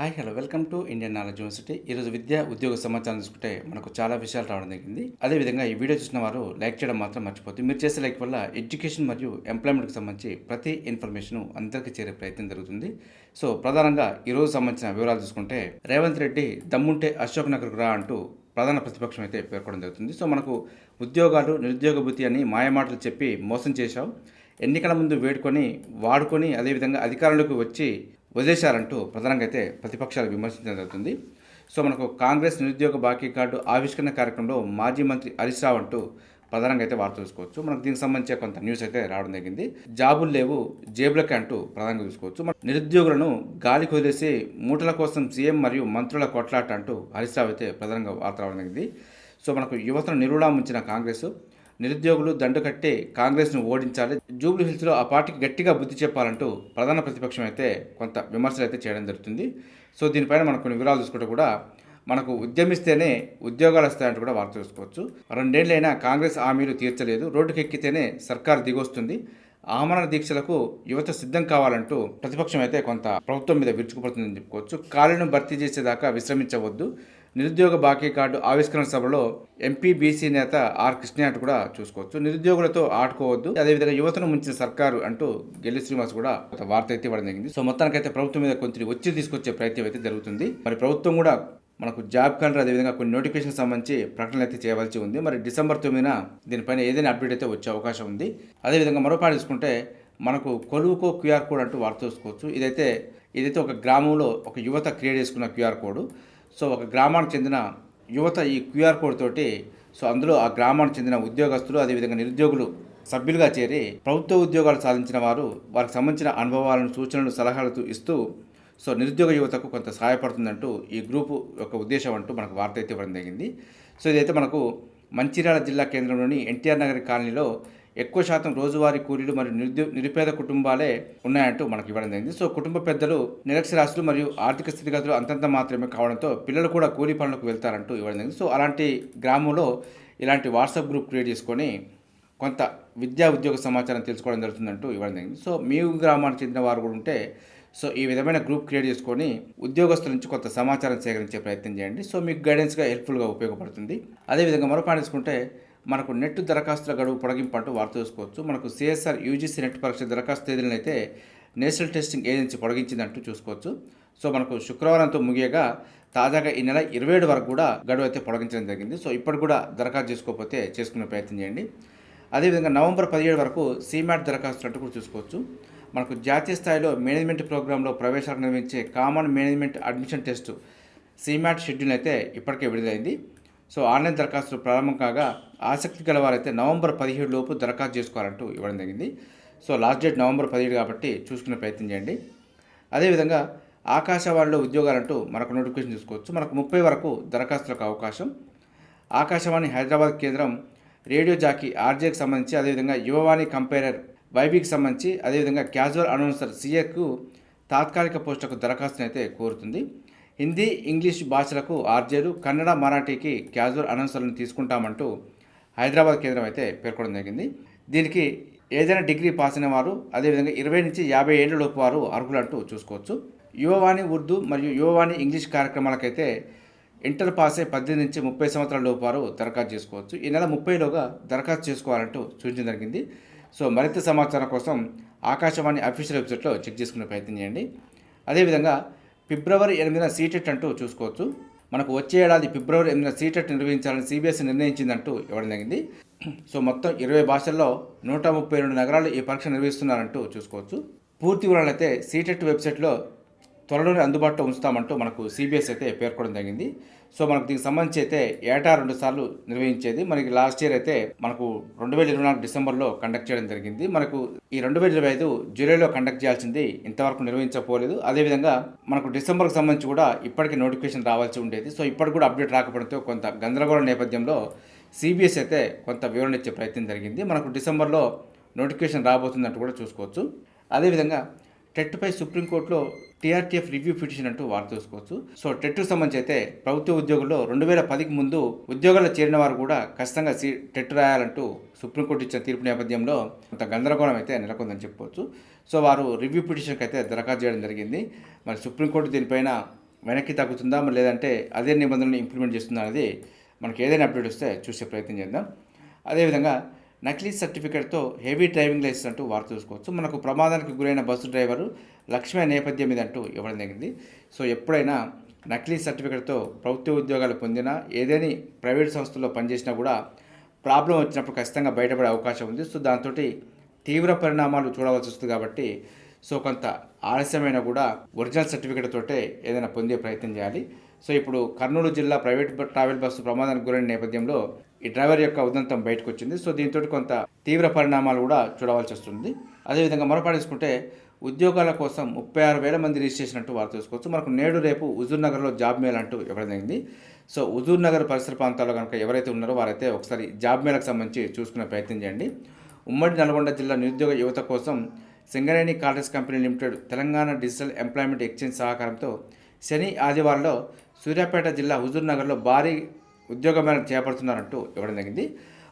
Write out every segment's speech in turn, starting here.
Hi hello welcome to Indian knowledge university. ఈరోజు విద్య ఉద్యోగ సమాచారం చూసుకుంటే మనకు చాలా విషయాలు రావడం జరిగింది. అదేవిధంగా ఈ వీడియో చూసిన వారు లైక్ చేయడం మాత్రం మర్చిపోతుంది మీరు చేసే లైక్ వల్ల ఎడ్యుకేషన్ మరియు ఎంప్లాయ్మెంట్కి సంబంధించి ప్రతి ఇన్ఫర్మేషన్ అందరికీ చేరే ప్రయత్నం జరుగుతుంది. సో ప్రధానంగా ఈ రోజు సంబంధించిన వివరాలు చూసుకుంటే రేవంత్ రెడ్డి దమ్ముంటే అశోక్ నగర్కు రా అంటూ ప్రధాన ప్రతిపక్షం అయితే పేర్కొనడం జరుగుతుంది. సో మనకు ఉద్యోగాలు నిరుద్యోగ భృతి అని మాయమాటలు చెప్పి మోసం చేశావు. ఎన్నికల ముందు వేడుకొని వాడుకొని అదేవిధంగా అధికారంలోకి వచ్చి వదిలేశారంటూ ప్రధానంగా అయితే ప్రతిపక్షాలు విమర్శించడం జరుగుతుంది. సో మనకు కాంగ్రెస్ నిరుద్యోగ బాకీ కార్డు ఆవిష్కరణ కార్యక్రమంలో మాజీ మంత్రి హరీష్ రావు అంటూ ప్రధానంగా అయితే వార్త చూసుకోవచ్చు. మనకు దీనికి సంబంధించి కొంత న్యూస్ అయితే రావడం జరిగింది. జాబులు లేవు జేబులకే అంటూ ప్రధానంగా చూసుకోవచ్చు. మన నిరుద్యోగులను గాలికి వదిలేసి మూటల కోసం సీఎం మరియు మంత్రుల కొట్లాట అంటూ హరీష్ రావు అయితే ప్రధానంగా వార్త రావడం జరిగింది. సో మనకు యువతను నిరుడా ముంచిన కాంగ్రెస్ నిరుద్యోగులు దండు కట్టి కాంగ్రెస్ను ఓడించాలి. జూబ్లీ హిల్స్లో ఆ పార్టీకి గట్టిగా బుద్ధి చెప్పాలంటూ ప్రధాన ప్రతిపక్షం అయితే కొంత విమర్శలు అయితే చేయడం జరుగుతుంది. సో దీనిపైన మనం కొన్ని వివరాలు చూసుకుంటే కూడా మనకు ఉద్యమిస్తేనే ఉద్యోగాలు వస్తాయంటూ కూడా వార్త చూసుకోవచ్చు. రెండేళ్ళైనా కాంగ్రెస్ హామీలు తీర్చలేదు. రోడ్డుకి ఎక్కితేనే సర్కారు దిగొస్తుంది. ఆమరణ దీక్షలకు యువత సిద్ధం కావాలంటూ ప్రతిపక్షం అయితే కొంత ప్రభుత్వం మీద విరుచుకుపడుతుందని చెప్పుకోవచ్చు. ఖాళీను భర్తీ చేసేదాకా విశ్రమించవద్దు. నిరుద్యోగ బాకీ కార్డు ఆవిష్కరణ సభలో ఎంపీ బీసీ నేత ఆర్ కృష్ణయ్య కూడా చూసుకోవచ్చు. నిరుద్యోగులతో ఆడుకోవద్దు. అదేవిధంగా యువతను ముంచిన సర్కారు అంటూ గెల్లి శ్రీనివాస్ కూడా ఒక వార్త అయితే ఇవ్వడం జరిగింది. సో మొత్తానికైతే ప్రభుత్వం మీద కొంచెం వచ్చి తీసుకొచ్చే ప్రయత్నం అయితే జరుగుతుంది. మరి ప్రభుత్వం కూడా మనకు జాబ్ క్యాలెండర్ అదేవిధంగా కొన్ని నోటిఫికేషన్ సంబంధించి ప్రకటనలు అయితే చేయవలసి ఉంది. మరి డిసెంబర్ తొమ్మిదిన దీనిపైన ఏదైనా అప్డేట్ అయితే వచ్చే అవకాశం ఉంది. అదేవిధంగా మరో పాట చూసుకుంటే మనకు కొలువుకో క్యూఆర్ కోడ్ అంటూ వార్త చూసుకోవచ్చు. ఇదైతే ఇదైతే ఒక గ్రామంలో ఒక యువత క్రియేట్ చేసుకున్న క్యూఆర్ కోడ్. సో ఒక గ్రామానికి చెందిన యువత ఈ క్యూఆర్ కోడ్ తోటి సో అందులో ఆ గ్రామానికి చెందిన ఉద్యోగస్తులు అదేవిధంగా నిరుద్యోగులు సభ్యులుగా చేరి ప్రభుత్వ ఉద్యోగాలు సాధించిన వారు వారికి సంబంధించిన అనుభవాలను సూచనలు సలహాలు ఇస్తూ సో నిరుద్యోగ యువతకు కొంత సహాయపడుతుందంటూ ఈ గ్రూపు యొక్క ఉద్దేశం అంటూ మనకు వార్త అయితే ఇవ్వడం జరిగింది. సో ఇదైతే మనకు మంచిర్యాల జిల్లా కేంద్రంలోని ఎన్టీఆర్ నగర్ కాలనీలో ఎక్కువ శాతం రోజువారీ కూలీలు మరియు నిరుద్యో నిరుపేద కుటుంబాలే ఉన్నాయంటూ మనకు ఇవ్వడం జరిగింది సో కుటుంబ పెద్దలు నిరక్షరాస్యులు మరియు ఆర్థిక స్థితిగతులు అంతంత మాత్రమే కావడంతో పిల్లలు కూడా కూలీ పనులకు వెళ్తారంటూ ఇవ్వడం జరిగింది సో అలాంటి గ్రామంలో ఇలాంటి వాట్సాప్ గ్రూప్ క్రియేట్ చేసుకొని కొంత విద్యా ఉద్యోగ సమాచారం తెలుసుకోవడం జరుగుతుందంటూ ఇవ్వడం జరిగింది సో మీ గ్రామానికి చెందిన వారు కూడా ఉంటే సో ఈ విధమైన గ్రూప్ క్రియేట్ చేసుకొని ఉద్యోగస్తుల నుంచి కొంత సమాచారం సేకరించే ప్రయత్నం చేయండి. సో మీకు గైడెన్స్గా హెల్ప్ఫుల్గా ఉపయోగపడుతుంది. అదేవిధంగా మరో పాయింట్ తీసుకుంటే మనకు నెట్ దరఖాస్తుల గడువు పొడగింపు అంటూ వార్త చూసుకోవచ్చు. మనకు సిఎస్ఆర్ యూజీసీ నెట్ పరీక్ష దరఖాస్తు తేదీలను అయితే నేషనల్ టెస్టింగ్ ఏజెన్సీ పొడిగించిందంటూ చూసుకోవచ్చు. సో మనకు శుక్రవారంతో ముగియగా తాజాగా ఈ నెల ఇరవై ఏడు వరకు కూడా గడువు అయితే పొడిగించడం జరిగింది. సో ఇప్పటి కూడా దరఖాస్తు చేసుకోకపోతే చేసుకునే ప్రయత్నం చేయండి. అదేవిధంగా నవంబర్ పదిహేడు వరకు సీమాట్ దరఖాస్తులు అంటూ కూడా చూసుకోవచ్చు. మనకు జాతీయ స్థాయిలో మేనేజ్మెంట్ ప్రోగ్రాంలో ప్రవేశాలకు నిర్వహించే common management admission test CMAT schedule అయితే ఇప్పటికే విడుదలైంది. సో ఆన్లైన్ దరఖాస్తులు ప్రారంభం కాగా ఆసక్తి గల వారైతే నవంబర్ పదిహేడు లోపు దరఖాస్తు చేసుకోవాలంటూ ఇవ్వడం జరిగింది. సో లాస్ట్ డేట్ నవంబర్ పదిహేడు కాబట్టి చూసుకునే ప్రయత్నం చేయండి. అదేవిధంగా ఆకాశవాణిలో ఉద్యోగాలంటూ మనకు నోటిఫికేషన్ చూసుకోవచ్చు మనకు ముప్పై వరకు దరఖాస్తులకు అవకాశం. ఆకాశవాణి హైదరాబాద్ కేంద్రం రేడియో జాకీ ఆర్జేకి సంబంధించి అదేవిధంగా యువవాణి కంపేరర్ వైబీకి సంబంధించి అదేవిధంగా క్యాజువల్ అనౌన్సర్ సీఏకు తాత్కాలిక పోస్టులకు దరఖాస్తునైతే కోరుతుంది. హిందీ ఇంగ్లీష్ భాషలకు ఆర్జేలు కన్నడ మరాఠీకి క్యాజువల్ అనౌన్సర్లను తీసుకుంటామంటూ హైదరాబాద్ కేంద్రం అయితే పేర్కొనడం జరిగింది. దీనికి ఏదైనా డిగ్రీ పాస్ అయిన వారు అదేవిధంగా ఇరవై నుంచి యాభై ఏళ్ళ లోపు వారు అర్హులంటూ చూసుకోవచ్చు. యువవాణి ఉర్దూ మరియు యువవాణి ఇంగ్లీష్ కార్యక్రమాలకైతే ఇంటర్ పాస్ అయి పద్దెనిమిది నుంచి ముప్పై సంవత్సరాల లోపు వారు దరఖాస్తు చేసుకోవచ్చు. ఈ నెల ముప్పైలోగా దరఖాస్తు చేసుకోవాలంటూ సూచించడం జరిగింది. సో మరింత సమాచారం కోసం ఆకాశవాణి అఫీషియల్ వెబ్సైట్లో చెక్ చేసుకునే ప్రయత్నం చేయండి. అదేవిధంగా ఫిబ్రవరి ఎనిమిదిన సీటెట్ అంటూ చూసుకోవచ్చు. మనకు వచ్చే ఏడాది ఫిబ్రవరి ఎనిమిదిన సీటెట్ నిర్వహించాలని సిబిఎస్ఈ నిర్ణయించిందంటూ ఇవ్వడం జరిగింది. సో మొత్తం ఇరవై భాషల్లో నూట ముప్పై రెండు నగరాలు ఈ పరీక్ష నిర్వహిస్తున్నారంటూ చూసుకోవచ్చు. పూర్తి వివరాలు అయితే సీటెట్ వెబ్సైట్లో త్వరలోనే అందుబాటులో ఉంచుతామంటూ మనకు సిబిఎస్ అయితే పేర్కొనడం జరిగింది. సో మనకు దీనికి సంబంధించి అయితే ఏటా రెండు సార్లు నిర్వహించేది. మనకి లాస్ట్ ఇయర్ అయితే మనకు రెండు వేల ఇరవై నాలుగు డిసెంబర్లో కండక్ట్ చేయడం జరిగింది. మనకు ఈ రెండు వేల ఇరవై ఐదు జూలైలో కండక్ట్ చేయాల్సింది ఇంతవరకు నిర్వహించకపోలేదు. అదేవిధంగా మనకు డిసెంబర్కి సంబంధించి కూడా ఇప్పటికీ నోటిఫికేషన్ రావాల్సి ఉండేది. సో ఇప్పటికి కూడా అప్డేట్ రాకపోవడంతో కొంత గందరగోళ నేపథ్యంలో సిబిఎస్ అయితే కొంత వివరణ ఇచ్చే ప్రయత్నం జరిగింది. మనకు డిసెంబర్లో నోటిఫికేషన్ రాబోతుందంటూ కూడా చూసుకోవచ్చు. అదేవిధంగా టెట్పై సుప్రీంకోర్టులో టీఆర్టీఎఫ్ రివ్యూ పిటిషన్ అంటూ వార్త చూసుకోవచ్చు సో టెట్కు సంబంధించి అయితే ప్రభుత్వ ఉద్యోగుల్లో రెండు వేల పదికి ముందు ఉద్యోగాల్లో చేరిన వారు కూడా ఖచ్చితంగా సీ టెట్ రాయాలంటూ సుప్రీంకోర్టు ఇచ్చిన తీర్పు నేపథ్యంలో కొంత గందరగోళం అయితే నెలకొందని చెప్పుకోవచ్చు సో వారు రివ్యూ పిటిషన్కి అయితే దరఖాస్తు చేయడం జరిగింది. మరి సుప్రీంకోర్టు దీనిపైన వెనక్కి తగ్గుతుందా? మరి లేదంటే అదే నిబంధనలు ఇంప్లిమెంట్ చేస్తుందా అనేది మనకి ఏదైనా అప్డేట్ వస్తే చూసే ప్రయత్నం చేద్దాం. అదేవిధంగా నకిలీ సర్టిఫికేట్తో హెవీ డ్రైవింగ్ లైసెన్స్ అంటూ వార్త చూసుకోవచ్చు మనకు ప్రమాదానికి గురైన బస్సు డ్రైవరు లక్ష్మీ నేపథ్యం ఇది అంటూ ఇవ్వడం జరిగింది. సో ఎప్పుడైనా నకిలీ సర్టిఫికేట్తో ప్రభుత్వ ఉద్యోగాలు పొందినా ఏదైనా ప్రైవేట్ సంస్థల్లో పనిచేసినా కూడా ప్రాబ్లం వచ్చినప్పుడు ఖచ్చితంగా బయటపడే అవకాశం ఉంది. సో దాంతో తీవ్ర పరిణామాలు చూడవలసి వస్తుంది కాబట్టి సో కొంత ఆలస్యమైన కూడా ఒరిజినల్ సర్టిఫికేట్ తోటే ఏదైనా పొందే ప్రయత్నం చేయాలి. సో ఇప్పుడు కర్నూలు జిల్లా ప్రైవేట్ ట్రావెల్ బస్సు ప్రమాదానికి గురైన నేపథ్యంలో ఈ డ్రైవర్ యొక్క ఉదంతం బయటకు వచ్చింది సో దీంతో కొంత తీవ్ర పరిణామాలు కూడా చూడవలసి వస్తుంది. అదేవిధంగా మరపాడేసుకుంటే ఉద్యోగాల కోసం ముప్పై ఆరు వేల మంది రిజిస్ట్రేషన్ అంటూ వారు చూసుకోవచ్చు మనకు నేడు రేపు హుజూర్ నగర్లో జాబ్ మేల్ అంటూ జరిగింది సో హుజూర్ నగర్ పరిసర ప్రాంతాల్లో కనుక ఎవరైతే ఉన్నారో వారైతే ఒకసారి జాబ్ మేళకు సంబంధించి చూసుకునే ప్రయత్నం చేయండి. ఉమ్మడి నల్గొండ జిల్లా నిరుద్యోగ యువత కోసం Singareni caters company limited Telangana digital employment exchange సహకారంతో శని ఆదివారంలో సూర్యాపేట జిల్లా హుజూర్ నగర్లో భారీ ఉద్యోగమైన చేపడుతున్నారంటూ ఇవ్వడం జరిగింది.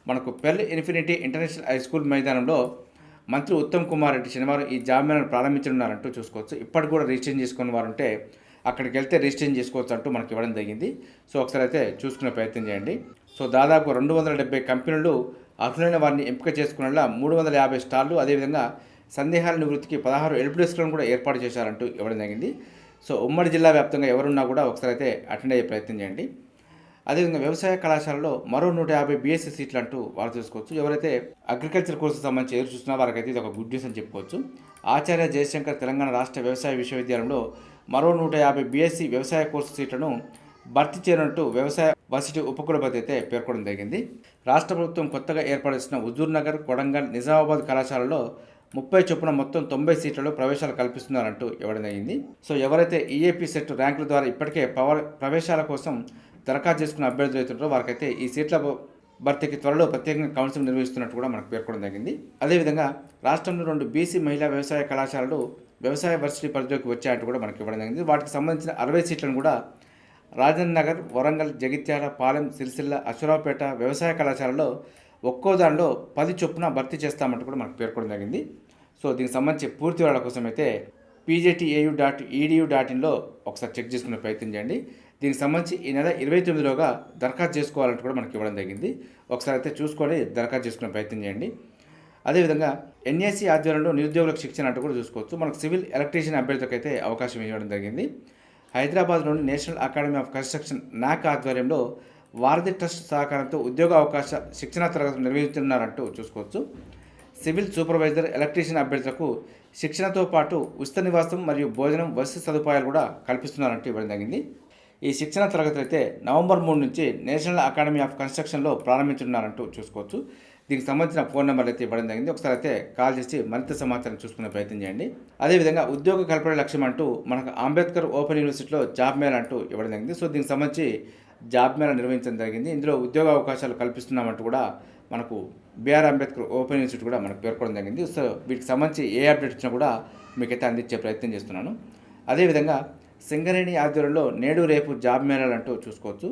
మనకు Pell infinity international high school మైదానంలో మంత్రి ఉత్తమ్ కుమార్ రెడ్డి శనివారం ఈ జాబ్ ప్రారంభించనున్నారంటూ చూసుకోవచ్చు. ఇప్పటికి కూడా రిజిస్ట్రేషన్ చేసుకున్న వారు ఉంటే అక్కడికి వెళ్తే రిజిస్ట్రేషన్ చేసుకోవచ్చు అంటూ మనకి ఇవ్వడం జరిగింది. సో ఒకసారి అయితే చూసుకునే ప్రయత్నం చేయండి. సో దాదాపు రెండు వందల డెబ్బై కంపెనీలు అర్హులైన వారిని ఎంపిక చేసుకునేలా మూడు వందల యాభై స్టార్లు అదేవిధంగా సందేహాల నివృత్తికి పదహారు హెల్ప్ డెస్క్లను కూడా ఏర్పాటు చేశారంటూ ఇవ్వడం జరిగింది. సో ఉమ్మడి జిల్లా వ్యాప్తంగా ఎవరున్నా కూడా ఒకసారి అయితే అటెండ్ అయ్యే ప్రయత్నం చేయండి. అదేవిధంగా వ్యవసాయ కళాశాలలో మరో నూట యాభై బీఎస్సీ సీట్లు అంటూ వారు చూసుకోవచ్చు ఎవరైతే అగ్రికల్చర్ కోర్సు సంబంధించి ఎదురు చూస్తున్నా వారికైతే ఇది ఒక గుడ్ న్యూస్ అని చెప్పుకోవచ్చు. ఆచార్య జయశంకర్ తెలంగాణ రాష్ట్ర వ్యవసాయ విశ్వవిద్యాలయంలో మరో నూట యాభై బీఎస్సీ వ్యవసాయ కోర్సు సీట్లను భర్తీ చేయనున్నట్టు వ్యవసాయ వర్సిటీ ఉపకులపతి అయితే పేర్కొనడం జరిగింది. రాష్ట్ర ప్రభుత్వం కొత్తగా ఏర్పాటు చేసిన హుజూర్ నగర్ కొడంగల్ నిజామాబాద్ కళాశాలలో ముప్పై చొప్పున మొత్తం తొంభై సీట్లలో ప్రవేశాలు కల్పిస్తున్నారంటూ ఇవ్వడం జరిగింది. సో ఎవరైతే ఈఏపీ సెట్ ర్యాంకుల ద్వారా ఇప్పటికే పవర్ ప్రవేశాల కోసం దరఖాస్తు చేసుకున్న అభ్యర్థులు అవుతుంటారో వారికైతే ఈ సీట్ల భర్తీకి త్వరలో ప్రత్యేకంగా కౌన్సిలింగ్ నిర్వహిస్తున్నట్టు కూడా మనకు పేర్కొనడం జరిగింది. అదేవిధంగా రాష్ట్రంలో రెండు బీసీ మహిళా వ్యవసాయ కళాశాలలు వ్యవసాయ వర్సిటీ పరిధిలోకి వచ్చాయంటూ కూడా మనకి ఇవ్వడం జరిగింది. వాటికి సంబంధించిన అరవై సీట్లను కూడా రాజేంద్ర నగర్ వరంగల్ జగిత్యాల పాలెం సిరిసిల్ల అశ్వరావుపేట వ్యవసాయ కళాశాలలో ఒక్కో దానిలో పది చొప్పున భర్తీ చేస్తామంటూ కూడా మనకు పేర్కొనడం జరిగింది. సో దీనికి సంబంధించి పూర్తి వివరాల కోసం అయితే పీజేటీఏయు డాట్ ఈడియు డాట్ ఇన్లో ఒకసారి చెక్ చేసుకునే ప్రయత్నం చేయండి. దీనికి సంబంధించి ఈ నెల ఇరవై తొమ్మిదిలోగా దరఖాస్తు చేసుకోవాలంటూ కూడా మనకి ఇవ్వడం జరిగింది. ఒకసారి అయితే చూసుకొని దరఖాస్తు చేసుకునే ప్రయత్నం చేయండి. అదేవిధంగా ఎన్ఏసీ ఆధ్వర్యంలో నిరుద్యోగులకు శిక్షణ అంటూ కూడా చూసుకోవచ్చు. మనకు సివిల్ ఎలక్ట్రీషియన్ అభ్యర్థులకు అయితే అవకాశం ఇవ్వడం జరిగింది. హైదరాబాద్లోని నేషనల్ అకాడమీ ఆఫ్ కన్స్ట్రక్షన్ నాక్ ఆధ్వర్యంలో వారధి ట్రస్ట్ సహకారంతో ఉద్యోగ అవకాశ శిక్షణా తరగతులు నిర్వహిస్తున్నారంటూ చూసుకోవచ్చు. సివిల్ సూపర్వైజర్ ఎలక్ట్రీషియన్ అభ్యర్థులకు శిక్షణతో పాటు ఉచిత నివాసం మరియు భోజనం వసతి సదుపాయాలు కూడా కల్పిస్తున్నారంటూ ఇవ్వడం జరిగింది. ఈ శిక్షణ తరగతులు అయితే నవంబర్ మూడు నుంచి నేషనల్ అకాడమీ ఆఫ్ కన్స్ట్రక్షన్లో ప్రారంభించనున్నారంటూ చూసుకోవచ్చు. దీనికి సంబంధించిన ఫోన్ నెంబర్ అయితే ఇవ్వడం జరిగింది. ఒకసారి అయితే కాల్ చేసి మరింత సమాచారం చూసుకునే ప్రయత్నం చేయండి. అదేవిధంగా ఉద్యోగ కల్పన లక్ష్యం అంటూ మనకు అంబేద్కర్ ఓపెన్ యూనివర్సిటీలో జాబ్ మేళ అంటూ ఇవ్వడం జరిగింది. సో దీనికి సంబంధించి జాబ్ మేళ నిర్వహించడం జరిగింది. ఇందులో ఉద్యోగ అవకాశాలు కల్పిస్తున్నామంటూ కూడా మనకు బీఆర్ అంబేద్కర్ ఓపెన్ యూనివర్సిటీ కూడా మనకు పేర్కొనడం జరిగింది. సో వీటికి సంబంధించి ఏ అప్డేట్ ఇచ్చినా కూడా మీకైతే అందించే ప్రయత్నం చేస్తున్నాను. అదేవిధంగా సింగరేణి ఆధ్వర్యంలో నేడు రేపు జాబ్ మేళాలంటూ చూసుకోవచ్చు.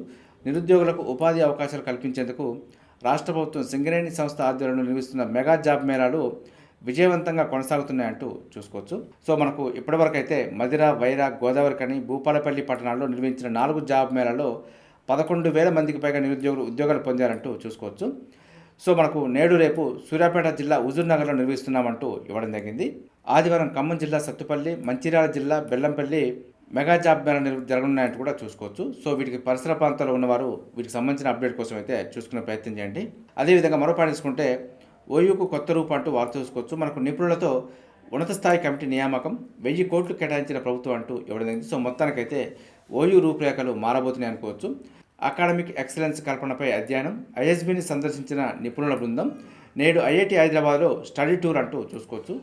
నిరుద్యోగులకు ఉపాధి అవకాశాలు కల్పించేందుకు రాష్ట్ర ప్రభుత్వం సింగరేణి సంస్థ ఆధ్వర్యంలో నిర్వహిస్తున్న మెగా జాబ్ మేళాలు విజయవంతంగా కొనసాగుతున్నాయంటూ చూసుకోవచ్చు. సో మనకు ఇప్పటివరకు అయితే మదిర వైరా గోదావరి కని భూపాలపల్లి పట్టణాల్లో నిర్మించిన నాలుగు జాబ్ మేళాలో పదకొండు వేల మందికి పైగా నిరుద్యోగులు ఉద్యోగాలు పొందారంటూ చూసుకోవచ్చు. సో మనకు నేడు రేపు సూర్యాపేట జిల్లా హుజూర్నగర్లో నిర్వహిస్తున్నామంటూ ఇవ్వడం జరిగింది. ఆదివారం ఖమ్మం జిల్లా సత్తుపల్లి మంచిర్యాల జిల్లా బెల్లంపల్లి మెగా జాబ్ మేళా నిర్వ జరగనున్నాయంటూ కూడా చూసుకోవచ్చు. సో వీటికి పరిసర ప్రాంతాల్లో ఉన్నవారు వీటికి సంబంధించిన అప్డేట్ కోసం అయితే చూసుకునే ప్రయత్నం చేయండి. అదేవిధంగా మరో పాయింట్ తీసుకుంటే ఓయూకు కొత్త రూపు అంటూ వార్త చూసుకోవచ్చు. మనకు నిపుణులతో ఉన్నత స్థాయి కమిటీ నియామకం వెయ్యి కోట్లు కేటాయించిన ప్రభుత్వం అంటూ ఇవ్వడం జరిగింది. సో మొత్తానికైతే ఓయూ రూపురేఖలు మారబోతున్నాయి అనుకోవచ్చు. అకాడమిక్ ఎక్సలెన్స్ కల్పనపై అధ్యయనం ఐఎస్బీని సందర్శించిన నిపుణుల బృందం నేడు ఐఐటి హైదరాబాద్లో స్టడీ టూర్ అంటూ చూసుకోవచ్చు.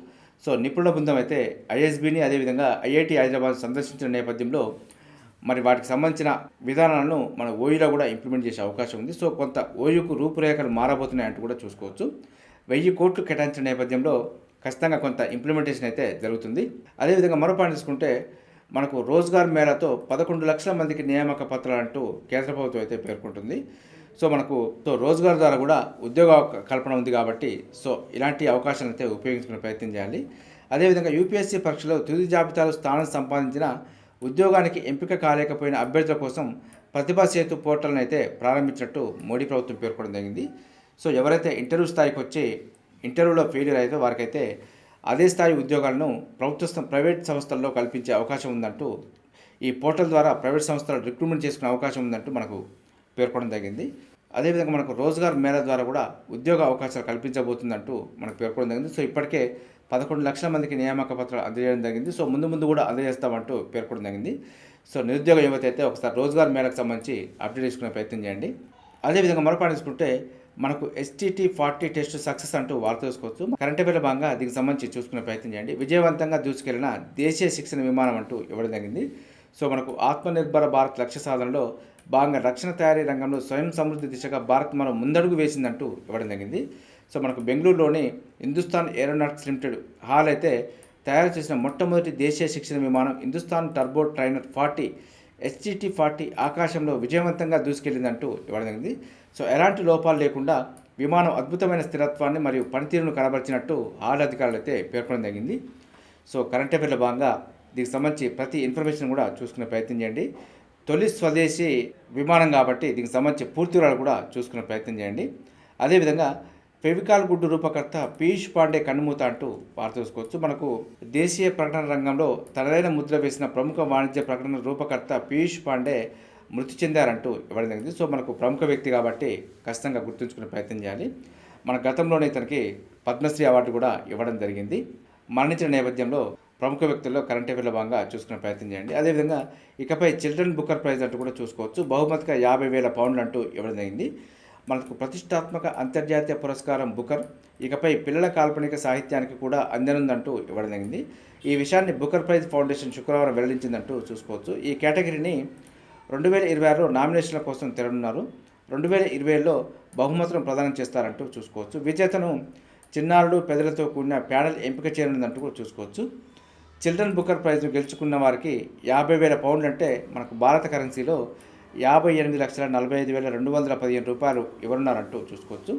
సో నిపుణుల బృందం అయితే ఐఎస్బిని అదేవిధంగా ఐఐటి హైదరాబాద్ సందర్శించిన నేపథ్యంలో మరి వాటికి సంబంధించిన విధానాలను మన ఓయూలో కూడా ఇంప్లిమెంట్ చేసే అవకాశం ఉంది. సో కొంత ఓయూకు రూపురేఖలు మారబోతున్నాయంటూ కూడా చూసుకోవచ్చు. వెయ్యి కోట్లు కేటాయించిన నేపథ్యంలో ఖచ్చితంగా కొంత ఇంప్లిమెంటేషన్ అయితే జరుగుతుంది. అదేవిధంగా మరో పాయింట్ తీసుకుంటే మనకు రోజ్గార్ మేళాతో పదకొండు లక్షల మందికి నియామక పత్రాలు అంటూ కేంద్ర ప్రభుత్వం అయితే పేర్కొంటుంది. సో మనకు సో రోజుగారు ద్వారా కూడా ఉద్యోగ కల్పన ఉంది కాబట్టి సో ఇలాంటి అవకాశాలను అయితే ఉపయోగించుకునే ప్రయత్నం చేయాలి. అదేవిధంగా యూపీఎస్సీ పరీక్షలో తుది జాబితాలో స్థానం సంపాదించిన ఉద్యోగానికి ఎంపిక కాలేకపోయిన అభ్యర్థుల కోసం ప్రతిభా సేతు పోర్టల్ని అయితే ప్రారంభించినట్టు మోడీ ప్రభుత్వం పేర్కొనడం జరిగింది. సో ఎవరైతే ఇంటర్వ్యూ స్థాయికి వచ్చి ఇంటర్వ్యూలో ఫెయిల్యూర్ అయితే వారికైతే అదే స్థాయి ఉద్యోగాలను ప్రభుత్వ ప్రైవేట్ సంస్థల్లో కల్పించే అవకాశం ఉందంటూ ఈ పోర్టల్ ద్వారా ప్రైవేట్ సంస్థలు రిక్రూట్మెంట్ చేసుకునే అవకాశం ఉందంటూ మనకు పేర్కొనడం జరిగింది. అదేవిధంగా మనకు రోజ్గార్ మేళా ద్వారా కూడా ఉద్యోగ అవకాశాలు కల్పించబోతుందంటూ మనకు పేర్కొనడం జరిగింది. సో ఇప్పటికే పదకొండు లక్షల మందికి నియామక పత్రాలు అందజేయడం జరిగింది. సో ముందు ముందు కూడా అందజేస్తామంటూ పేర్కొనడం జరిగింది. సో నిరుద్యోగ యువత అయితే ఒకసారి రోజ్గార్ మేళకు సంబంధించి అప్డేట్ చేసుకునే ప్రయత్నం చేయండి. అదేవిధంగా మరో తీసుకుంటే మనకు ఎస్టీటీ ఫార్టీ టెస్ట్ సక్సెస్ అంటూ వార్త చూసుకోవచ్చు కరెంట్ అఫేర్ల భాగంగా దీనికి సంబంధించి చూసుకునే ప్రయత్నం చేయండి. విజయవంతంగా దూసుకెళ్ళిన దేశీయ శిక్షణ విమానం అంటూ ఇవ్వడం జరిగింది. సో మనకు ఆత్మనిర్భర భారత్ లక్ష్య సాధనలో భాగంగా రక్షణ తయారీ రంగంలో స్వయం సమృద్ధి దిశగా భారత్ మనం ముందడుగు వేసిందంటూ ఇవ్వడం జరిగింది. సో మనకు బెంగళూరులోని హిందుస్థాన్ ఏరోనాటిక్స్ లిమిటెడ్ హాల్ అయితే తయారు చేసిన మొట్టమొదటి దేశీయ శిక్షణ విమానం Hindustan turbo trainer forty SGT forty ఆకాశంలో విజయవంతంగా దూసుకెళ్ళిందంటూ ఇవ్వడం జరిగింది. సో ఎలాంటి లోపాలు లేకుండా విమానం అద్భుతమైన స్థిరత్వాన్ని మరియు పనితీరును కనబరిచినట్టు హాల్ అధికారులు అయితే పేర్కొనడం జరిగింది. సో కరెంట్ అఫేర్ల భాగంగా దీనికి సంబంధించి ప్రతి ఇన్ఫర్మేషన్ కూడా చూసుకునే ప్రయత్నం చేయండి. తొలి స్వదేశీ విమానం కాబట్టి దీనికి సంబంధించి పూర్తి వివరాలు కూడా చూసుకునే ప్రయత్నం చేయండి. అదేవిధంగా ఫెవికాల్ గుడ్డు రూపకర్త పీయూష్ పాండే కన్నుమూత అంటూ వార్త చూసుకోవచ్చు. మనకు దేశీయ ప్రకటన రంగంలో తనదైన ముద్ర వేసిన ప్రముఖ వాణిజ్య ప్రకటన రూపకర్త పీయూష్ పాండే మృతి చెందారంటూ ఇవ్వడం జరిగింది. సో మనకు ప్రముఖ వ్యక్తి కాబట్టి ఖచ్చితంగా గుర్తుంచుకునే ప్రయత్నం చేయాలి. మన గతంలోనే ఇతనికి పద్మశ్రీ అవార్డు కూడా ఇవ్వడం జరిగింది. మరణించిన నేపథ్యంలో ప్రముఖ వ్యక్తుల్లో కరెంట్ అఫేర్లో భాగంగా చూసుకునే ప్రయత్నం చేయండి. అదేవిధంగా ఇకపై చిల్డ్రన్ బుక్కర్ ప్రైజ్ అంటూ కూడా చూసుకోవచ్చు. బహుమతిగా యాభై వేల పౌండ్లు అంటూ ఇవ్వడం జరిగింది. మనకు ప్రతిష్టాత్మక అంతర్జాతీయ పురస్కారం బుకర్ ఇకపై పిల్లల కాల్పనిక సాహిత్యానికి కూడా అందనుందంటూ ఇవ్వడం జరిగింది. ఈ విషయాన్ని బుకర్ ప్రైజ్ ఫౌండేషన్ శుక్రవారం వెల్లడించిందంటూ చూసుకోవచ్చు. ఈ కేటగిరీని రెండు వేల ఇరవై ఆరులో నామినేషన్ల కోసం తెరనున్నారు. రెండు వేల ఇరవైలో బహుమతులను ప్రదానం చేస్తారంటూ చూసుకోవచ్చు. విజేతను చిన్నారులు పెద్దలతో కూడిన ప్యానెల్ ఎంపిక చేయనుందంటూ కూడా చూసుకోవచ్చు. చిల్డ్రన్ బుకర్ ప్రైజ్ను గెలుచుకున్న వారికి యాభై వేల పౌండ్లు అంటే మనకు భారత కరెన్సీలో యాభై ఎనిమిది లక్షల నలభై ఐదు వేల రెండు వందల పదిహేను రూపాయలు ఇవ్వనున్నారంటూ చూసుకోవచ్చు.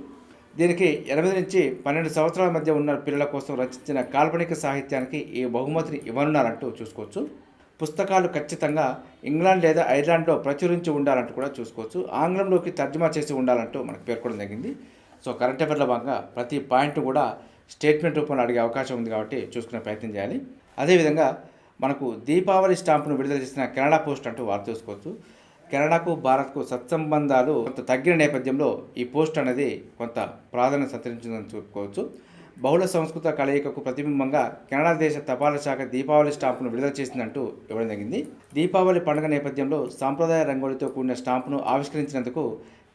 దీనికి ఎనిమిది నుంచి పన్నెండు సంవత్సరాల మధ్య ఉన్న పిల్లల కోసం రచించిన కాల్పనిక సాహిత్యానికి ఈ బహుమతిని ఇవ్వనున్నారంటూ చూసుకోవచ్చు. పుస్తకాలు ఖచ్చితంగా ఇంగ్లాండ్ లేదా ఐర్లాండ్లో ప్రచురించి ఉండాలంటూ కూడా చూసుకోవచ్చు. ఆంగ్లంలోకి తర్జుమా చేసి ఉండాలంటూ మనకు పేర్కొనడం జరిగింది. సో కరెంట్ అఫేర్ల భాగంగా ప్రతి పాయింట్ కూడా స్టేట్మెంట్ రూపంలో అడిగే అవకాశం ఉంది కాబట్టి చూసుకునే ప్రయత్నం చేయాలి. అదేవిధంగా మనకు దీపావళి స్టాంపును విడుదల చేసిన కెనడా పోస్ట్ అంటూ వార్త చూసుకోవచ్చు కెనడాకు భారత్కు సత్సంబంధాలు కొంత తగ్గిన నేపథ్యంలో ఈ పోస్ట్ అనేది కొంత ప్రాధాన్యత సంతరించిందని చెప్పుకోవచ్చు. బహుళ సంస్కృత కలయికకు ప్రతిబింబంగా కెనడా దేశ తపాలా శాఖ దీపావళి స్టాంపును విడుదల చేసిందంటూ ఇవ్వడం జరిగింది. దీపావళి పండుగ నేపథ్యంలో సాంప్రదాయ రంగోలితో కూడిన స్టాంపును ఆవిష్కరించినందుకు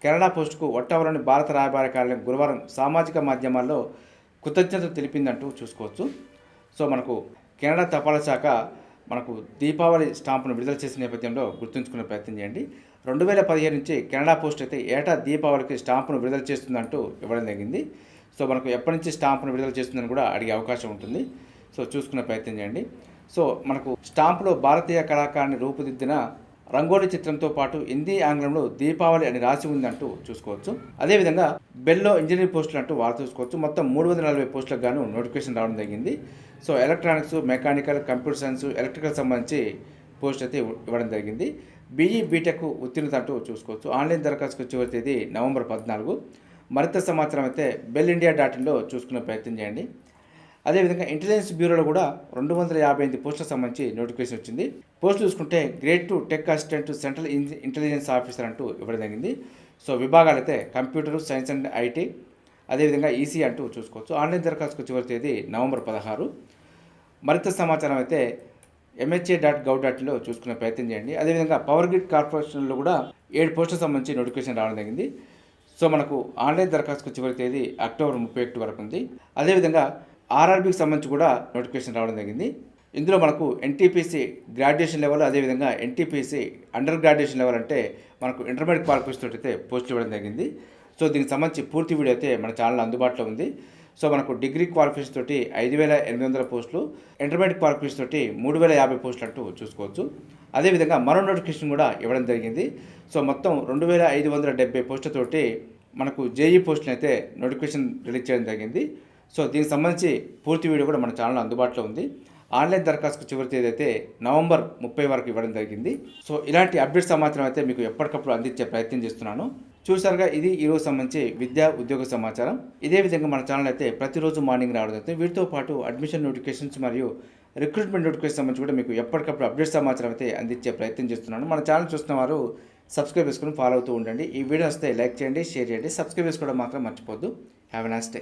కెనడా పోస్టుకు ఒట్టవలోని భారత రాయబార కార్యాలయం గురువారం సామాజిక మాధ్యమాల్లో కృతజ్ఞతలు తెలిపిందంటూ చూసుకోవచ్చు. సో మనకు కెనడా తపాలా శాఖ మనకు దీపావళి స్టాంపును విడుదల చేసిన నేపథ్యంలో గుర్తుంచుకునే ప్రయత్నం చేయండి. రెండు వేల పదిహేను నుంచి కెనడా పోస్ట్ అయితే ఏటా దీపావళికి స్టాంపును విడుదల చేస్తుందంటూ ఇవ్వడం జరిగింది. సో మనకు ఎప్పటి నుంచి స్టాంపును విడుదల చేస్తుందని కూడా అడిగే అవకాశం ఉంటుంది. సో చూసుకునే ప్రయత్నం చేయండి. సో మనకు స్టాంపులో భారతీయ కళాకారుని రూపుదిద్దిన రంగోలి చిత్రంతో పాటు హిందీ ఆంగ్లంలో దీపావళి అని రాసి ఉందంటూ చూసుకోవచ్చు. అదేవిధంగా బెల్లో ఇంజనీరింగ్ పోస్టులు అంటూ వారు చూసుకోవచ్చు. మొత్తం మూడు వందల నలభై పోస్టులకు గాను నోటిఫికేషన్ రావడం జరిగింది. So electronics mechanical computer science electrical సంబంధించి పోస్ట్ అయితే ఇవ్వడం జరిగింది. బీఈ బీటెక్ ఉత్తీర్ణత అంటూ చూసుకోవచ్చు. ఆన్లైన్ దరఖాస్తుకు చివరి తేదీ నవంబర్ పద్నాలుగు. మరింత సమాచారం అయితే బెల్ ఇండియా డాట్ ఇన్లో చూసుకునే ప్రయత్నం చేయండి. అదేవిధంగా ఇంటెలిజెన్స్ బ్యూరోలో కూడా రెండు వందల యాభై ఎనిమిది పోస్టులకు సంబంధించి నోటిఫికేషన్ వచ్చింది. పోస్ట్ చూసుకుంటే grade two tech assistant central in- intelligence officer అంటూ ఇవ్వడం జరిగింది. సో విభాగాలు అయితే కంప్యూటర్ సైన్స్ అండ్ ఐటీ అదేవిధంగా ఈసీ అంటూ చూసుకోవచ్చు. ఆన్లైన్ దరఖాస్తుకు చివరి తేదీ నవంబర్ పదహారు. మరింత సమాచారం అయితే ఎంహెచ్ఏ డాట్ గవ్ డాట్లో చూసుకునే ప్రయత్నం చేయండి. అదేవిధంగా పవర్ గ్రిడ్ కార్పొరేషన్లో కూడా ఏడు పోస్టులకు సంబంధించి నోటిఫికేషన్ రావడం జరిగింది. సో మనకు ఆన్లైన్ దరఖాస్తుకు చివరి తేదీ అక్టోబర్ ముప్పై ఒకటి వరకు ఉంది. అదేవిధంగా ఆర్ఆర్బీకి సంబంధించి కూడా నోటిఫికేషన్ రావడం జరిగింది. ఇందులో మనకు ఎన్టీపీసీ గ్రాడ్యుయేషన్ లెవెల్ అదేవిధంగా ఎన్టీపీసీ అండర్ గ్రాడ్యుయేషన్ లెవెల్ అంటే మనకు ఇంటర్మీడియట్ క్వాలిఫికేషన్ తోటి అయితే పోస్టులు ఇవ్వడం జరిగింది. సో దీనికి సంబంధించి పూర్తి వీడియో అయితే మన ఛానల్ అందుబాటులో ఉంది. సో మనకు డిగ్రీ క్వాలిఫికేషన్ తోటి ఐదు వేల ఎనిమిది వందల పోస్టులు ఇంటర్మీడియట్ క్వాలిఫికేషన్ తోటి మూడు వేల యాభై పోస్టులు అంటూ చూసుకోవచ్చు. అదేవిధంగా మరో నోటిఫికేషన్ కూడా ఇవ్వడం జరిగింది. సో మొత్తం రెండు వేల ఐదు వందల డెబ్బై పోస్టులతోటి మనకు జేఈ పోస్టులు అయితే నోటిఫికేషన్ రిలీజ్ చేయడం జరిగింది. సో దీనికి సంబంధించి పూర్తి వీడియో కూడా మన ఛానల్ అందుబాటులో ఉంది. ఆన్లైన్ దరఖాస్తుకు చివరి తేదీ అయితే నవంబర్ ముప్పై వరకు ఇవ్వడం జరిగింది. సో ఇలాంటి అప్డేట్ సమాచారం అయితే మీకు ఎప్పటికప్పుడు అందించే ప్రయత్నం చేస్తున్నాను. చూసారుగా ఇది ఈరోజు సంబంధించి విద్యా ఉద్యోగ సమాచారం. ఇదే విధంగా మన ఛానల్ అయితే ప్రతిరోజు మార్నింగ్ రావడం జరుగుతుంది. వీటితో పాటు అడ్మిషన్ నోటిఫికేషన్స్ మరియు రిక్రూట్మెంట్ నోటిఫికేషన్ సంబంధించి కూడా మీకు ఎప్పటికప్పుడు అప్డేట్ సమాచారం అయితే అందించే ప్రయత్నం చేస్తున్నాను. మన ఛానల్ చూస్తున్న వారు సబ్స్క్రైబ్ చేసుకుని ఫాలో అవుతూ ఉండండి. ఈ వీడియో వస్తే లైక్ చేయండి షేర్ చేయండి. సబ్స్క్రైబ్ చేసుకోవడం మాత్రం మర్చిపోద్దు హ్యావ్ ఎ నైస్ డే